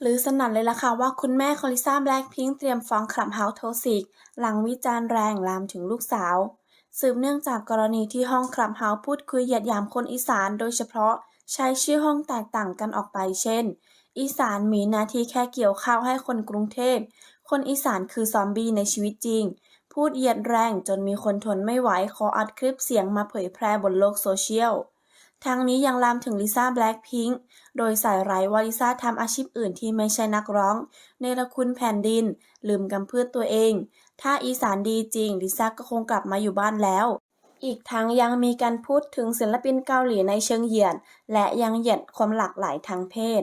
หรือสนั่นเลยล่ะค่ะว่าคุณแม่คอลิซ่าแบล็คพิงค์เตรียมฟ้องคลับเฮาส์โทสิก หลังวิจารณ์แรงลามถึงลูกสาว สืบเนื่องจากกรณีที่ห้องคลับเฮาส์พูดคุยเหยียดหยามคนอีสานโดยเฉพาะใช้ชื่อห้องแตกต่างกันออกไปเช่น อีสานมีหน้าที่แค่เกี่ยวข้าวให้คนกรุงเทพ คนอีสานคือซอมบี้ในชีวิตจริง พูดเหยียดแรงจนมีคนทนไม่ไหวขออัดคลิปเสียงมาเผยแพร่บนโลกโซเชียล ทั้งนี้ยังลามถึงลิซ่าแบล็คพิงค์โดยใส่ร้ว่าลิซ่าทำอาชีพอื่นที่ไม่ใช่นักร้อง เนรคุณแผ่นดิน ลืมกำพืชตัวเอง ถ้าอีสานดีจริง ลิซ่าก็คงกลับมาอยู่บ้านแล้ว อีกทั้งยังมีการพูดถึงศิลปินเกาหลีในเชิงเหยียด และยังเหยียดความหลากหลายทางเพศ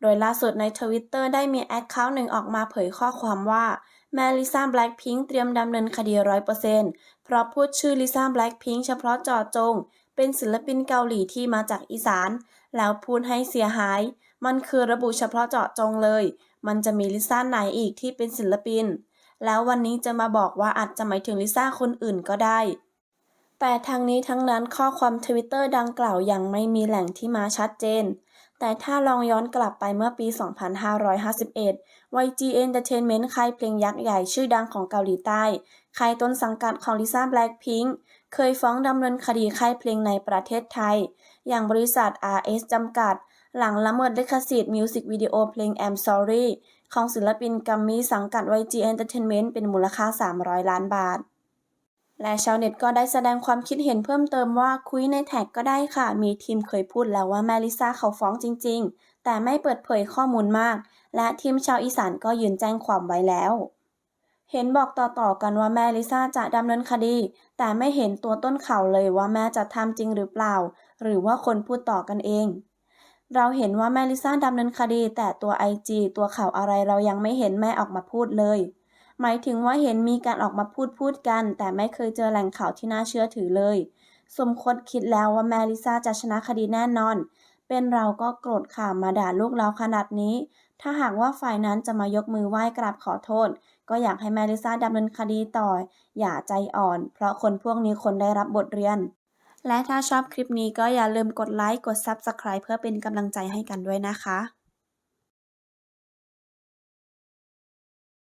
โดยล่าสุดในทวิตเตอร์ได้มีแอคเคาท์หนึ่งออกมาเผยข้อความว่าแมลิซ่าแบล็คพิงค์เตรียมดำเนินคดีร้อยเปอร์เซ็นต์เพราะพูดชื่อลิซ่าแบล็คพิงค์เฉพาะเจาะจง เป็นศิลปินเกาหลีที่มาจากอีสาน แล้วพูดให้เสียหาย มันคือระบุเฉพาะเจาะจงเลย มันจะมีลิซ่าไหนอีกที่เป็นศิลปิน แล้ววันนี้จะมาบอกว่าอาจจะหมายถึงลิซ่าคนอื่นก็ได้ แต่ทั้งนี้ทั้งนั้นข้อความทวิตเตอร์ดังกล่าวยังไม่มีแหล่งที่มาชัดเจน แต่ถ้าลองย้อนกลับไปเมื่อปี 2551 YG Entertainment ค่ายเพลงยักษ์ใหญ่ชื่อดังของเกาหลีใต้ค่ายต้นสังกัดของลิซ่าแบล็คพิงค์ เคยฟ้องดำเนินคดีค่ายเพลงในประเทศไทย อย่างบริษัท RS จำกัด หลังละเมิดลิขสิทธิ์มิวสิกวิดีโอเพลง I'm Sorry ของศิลปินกัมมี่สังกัด YG Entertainment เป็นมูลค่า 300 ล้านบาท และชาวเน็ตก็ได้แสดงความคิดเห็นเพิ่มเติมว่าคุยในแท็กก็ได้ค่ะ มีทีมเคยพูดแล้วว่าแมลิซ่าเขาฟ้องจริง ๆ แต่ไม่เปิดเผยข้อมูลมาก และทีมชาวอีสานก็ยืนแจ้งความไว้แล้ว เห็นบอกต่อๆกันว่าแม่ลิซ่าจะดำเนินคดี แต่ไม่เห็นตัวต้นข่าวเลยว่าแม่จะทำจริงหรือเปล่า หรือว่าคนพูดต่อกันเอง เราเห็นว่าแม่ลิซ่าดำเนินคดี แต่ตัวไอจีตัวข่าวอะไรเรายังไม่เห็นแม่ออกมาพูดเลย หมายถึงว่าเห็นมีการออกมาพูดพูดกัน แต่ไม่เคยเจอแหล่งข่าวที่น่าเชื่อถือเลย สมคบคิดแล้วว่าแม่ลิซ่าจะชนะคดีแน่นอน เป็นเราก็โกรธข่ามาด่าลูกเราขนาดนี้ ถ้าหากว่าฝ่ายนั้นจะมายกมือไหว้กราบขอโทษ ก็อยากให้แม่ลิซ่าดำเนินคดีต่อ อย่าใจอ่อน เพราะคนพวกนี้คนได้รับบทเรียน และถ้าชอบคลิปนี้ก็อย่าลืมกดไลค์ กด Subscribe เพื่อเป็นกำลังใจให้กันด้วยนะคะ